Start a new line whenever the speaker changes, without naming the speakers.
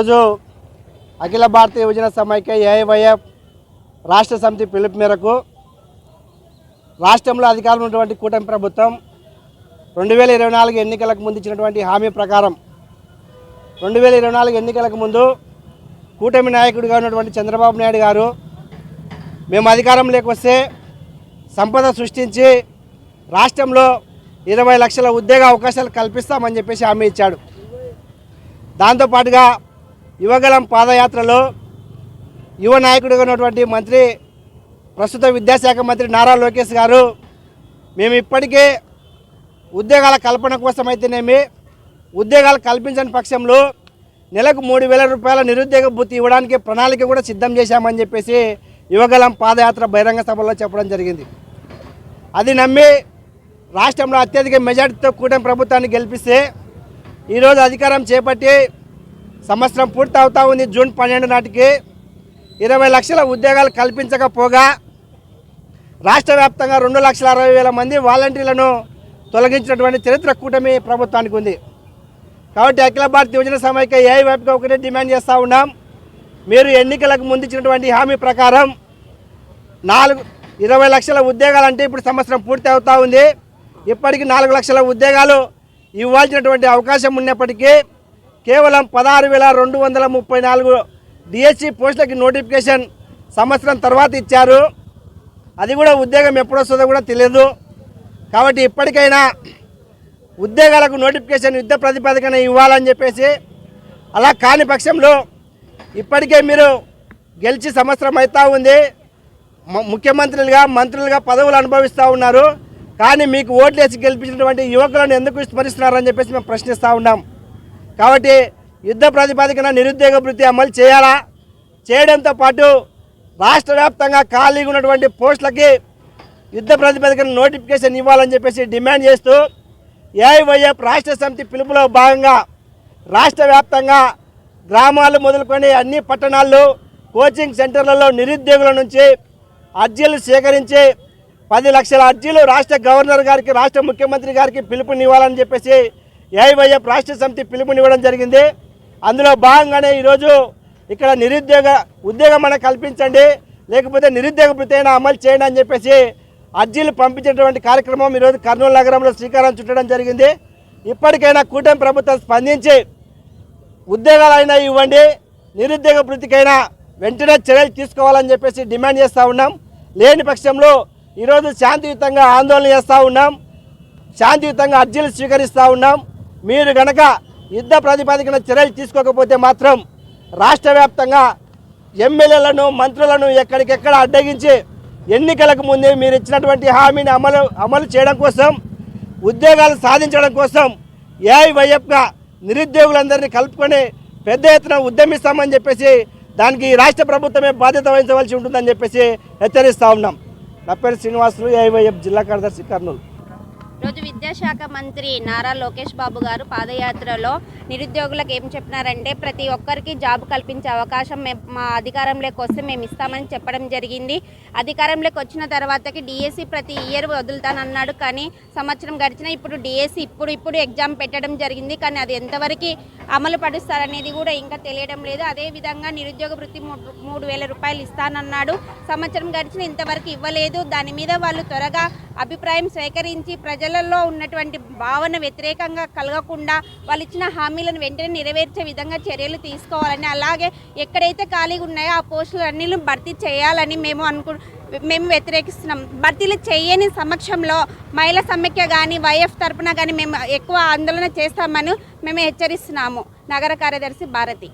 ఈరోజు అఖిల భారతీయ యువజన సమైక్య ఏఐవైఎఫ్ రాష్ట్ర సమితి పిలుపు మేరకు రాష్ట్రంలో అధికారంలో ఉన్నటువంటి కూటమి ప్రభుత్వం రెండు వేల ఇరవై నాలుగు ఎన్నికలకు ముందు ఇచ్చినటువంటి హామీ ప్రకారం రెండు వేల ఇరవై నాలుగు ఎన్నికలకు ముందు కూటమి నాయకుడిగా ఉన్నటువంటి చంద్రబాబు నాయుడు గారు మేము అధికారంలోకి వస్తే సంపద సృష్టించి రాష్ట్రంలో ఇరవై లక్షల ఉద్యోగ అవకాశాలు కల్పిస్తామని చెప్పేసి హామీ ఇచ్చాడు. దాంతోపాటుగా యువగలం పాదయాత్రలో యువ నాయకుడిగా ఉన్నటువంటి మంత్రి ప్రస్తుత విద్యాశాఖ మంత్రి నారా లోకేష్ గారు మేము ఇప్పటికే ఉద్యోగాల కల్పన కోసమైతేనేమి ఉద్యోగాలు కల్పించని పక్షంలో నెలకు మూడు వేల రూపాయల నిరుద్యోగ భృతి ఇవ్వడానికి ప్రణాళిక కూడా సిద్ధం చేశామని చెప్పేసి యువగలం పాదయాత్ర బహిరంగ సభలో చెప్పడం జరిగింది. అది నమ్మి రాష్ట్రంలో అత్యధిక మెజార్టీతో కూటమి ప్రభుత్వాన్ని గెలిపిస్తే ఈరోజు అధికారం చేపట్టి సంవత్సరం పూర్తి అవుతా ఉంది. జూన్ పన్నెండు నాటికి ఇరవై లక్షల ఉద్యోగాలు కల్పించకపోగా రాష్ట్ర వ్యాప్తంగా రెండు లక్షల అరవై వేల మంది వాలంటీర్లను తొలగించినటువంటి చరిత్ర కూటమి ప్రభుత్వానికి ఉంది. కాబట్టి అఖిల భారత యువజన సమైక్య ఏఐ వైపుగా ఒకటే డిమాండ్ చేస్తూ ఉన్నాం. మీరు ఎన్నికలకు ముందు ఇచ్చినటువంటి హామీ ప్రకారం నాలుగు ఇరవై లక్షల ఉద్యోగాలు అంటే ఇప్పుడు సంవత్సరం పూర్తి అవుతూ ఉంది. ఇప్పటికీ నాలుగు లక్షల ఉద్యోగాలు ఇవ్వాల్సినటువంటి అవకాశం ఉన్నప్పటికీ కేవలం పదహారు వేల రెండు వందల ముప్పై నాలుగు డిఎస్సి పోస్టులకి నోటిఫికేషన్ సంవత్సరం తర్వాత ఇచ్చారు. అది కూడా ఉద్యోగం ఎప్పుడు వస్తుందో కూడా తెలియదు. కాబట్టి ఇప్పటికైనా ఉద్యోగాలకు నోటిఫికేషన్ యుద్ధ ప్రతిపాదికన ఇవ్వాలని చెప్పేసి అలా కాని పక్షంలో ఇప్పటికే మీరు గెలిచి సంవత్సరం అవుతూ ఉంది. ముఖ్యమంత్రులుగా మంత్రులుగా పదవులు అనుభవిస్తూ ఉన్నారు. కానీ మీకు ఓట్లేసి గెలిపించినటువంటి యువకులను ఎందుకు స్మరిస్తున్నారని చెప్పేసి మేము ప్రశ్నిస్తూ ఉన్నాం. కాబట్టి యుద్ధ ప్రాతిపదికన నిరుద్యోగ వృత్తి అమలు చేయాలా? చేయడంతో పాటు రాష్ట్ర వ్యాప్తంగా ఖాళీగా ఉన్నటువంటి పోస్టులకి యుద్ధ ప్రాతిపదికన నోటిఫికేషన్ ఇవ్వాలని చెప్పేసి డిమాండ్ చేస్తూ ఏఐవైఎఫ్ రాష్ట్ర సమితి పిలుపులో భాగంగా రాష్ట్ర వ్యాప్తంగా గ్రామాలు మొదలుకొని అన్ని పట్టణాల్లో కోచింగ్ సెంటర్లలో నిరుద్యోగుల నుంచి అర్జీలు సేకరించి పది లక్షల అర్జీలు రాష్ట్ర గవర్నర్ గారికి రాష్ట్ర ముఖ్యమంత్రి గారికి పిలుపునివ్వాలని చెప్పేసి ఏఐవైఎఫ్ రాష్ట్ర సమితి పిలుపునివ్వడం జరిగింది. అందులో భాగంగానే ఈరోజు ఇక్కడ నిరుద్యోగ ఉద్యోగం మనకు కల్పించండి. లేకపోతే నిరుద్యోగ భృతైనా అమలు చేయండి అని చెప్పేసి అర్జీలు పంపించేటువంటి కార్యక్రమం ఈరోజు కర్నూలు నగరంలో శ్రీకారం చుట్టడం జరిగింది. ఇప్పటికైనా కూటమి ప్రభుత్వం స్పందించి ఉద్యోగాలైనా ఇవ్వండి. నిరుద్యోగ వృత్తికైనా వెంటనే చర్యలు తీసుకోవాలని చెప్పేసి డిమాండ్ చేస్తూ ఉన్నాం. లేని పక్షంలో ఈరోజు శాంతియుతంగా ఆందోళన చేస్తూ ఉన్నాం. శాంతియుతంగా అర్జీలు స్వీకరిస్తూ ఉన్నాం. మీరు గనక యుద్ధ ప్రాతిపదికన చర్యలు తీసుకోకపోతే మాత్రం రాష్ట్ర వ్యాప్తంగా ఎమ్మెల్యేలను మంత్రులను ఎక్కడికెక్కడ అడ్డగించి ఎన్నికలకు ముందే మీరు ఇచ్చినటువంటి హామీని అమలు అమలు చేయడం కోసం ఉద్యోగాలు సాధించడం కోసం ఏఐవైఎఫ్గా నిరుద్యోగులందరినీ కలుపుకొని పెద్ద ఎత్తున ఉద్యమిస్తామని చెప్పేసి దానికి రాష్ట్ర ప్రభుత్వమే బాధ్యత వహించవలసి ఉంటుందని చెప్పేసి హెచ్చరిస్తూ ఉన్నాం. నా పేరు శ్రీనివాసులు ఏఐవైఎఫ్ జిల్లా కార్యదర్శి కర్నూలు.
విద్యాశాఖ మంత్రి నారా లోకేష్ బాబు గారు పాదయాత్రలో నిరుద్యోగులకు ఏం చెప్పినారంటే ప్రతి ఒక్కరికి జాబ్ కల్పించే అవకాశం మేము మా అధికారంలోకి వస్తే మేము ఇస్తామని చెప్పడం జరిగింది. అధికారంలోకి వచ్చిన తర్వాతకి డిఎస్సి ప్రతి ఇయర్ వదులుతానన్నాడు. కానీ సంవత్సరం గడిచిన ఇప్పుడు డిఎస్సి ఇప్పుడు ఇప్పుడు ఎగ్జామ్ పెట్టడం జరిగింది. కానీ అది ఎంతవరకు అమలు పరుస్తారనేది కూడా ఇంకా తెలియడం లేదు. అదేవిధంగా నిరుద్యోగ వృత్తి మూడు మూడు వేల రూపాయలు ఇస్తానన్నాడు. సంవత్సరం గడిచిన ఇంతవరకు ఇవ్వలేదు. దాని మీద వాళ్ళు త్వరగా అభిప్రాయం సేకరించి ప్రజలలో ఉన్నటువంటి భావన వ్యతిరేకంగా కలగకుండా వాళ్ళు ఇచ్చిన హామీలను వెంటనే నెరవేర్చే విధంగా చర్యలు తీసుకోవాలని అలాగే ఎక్కడైతే ఖాళీగా ఉన్నాయో ఆ పోస్టులు అన్ని భర్తీ చేయాలని మేము అనుకు మేము వ్యతిరేకిస్తున్నాం. భర్తీలు చేయని సమక్షంలో మహిళా సమ్మెక్య కానీ వైఎఫ్ తరపున కానీ మేము ఎక్కువ ఆందోళన చేస్తామని మేము హెచ్చరిస్తున్నాము. నగర కార్యదర్శి భారతి.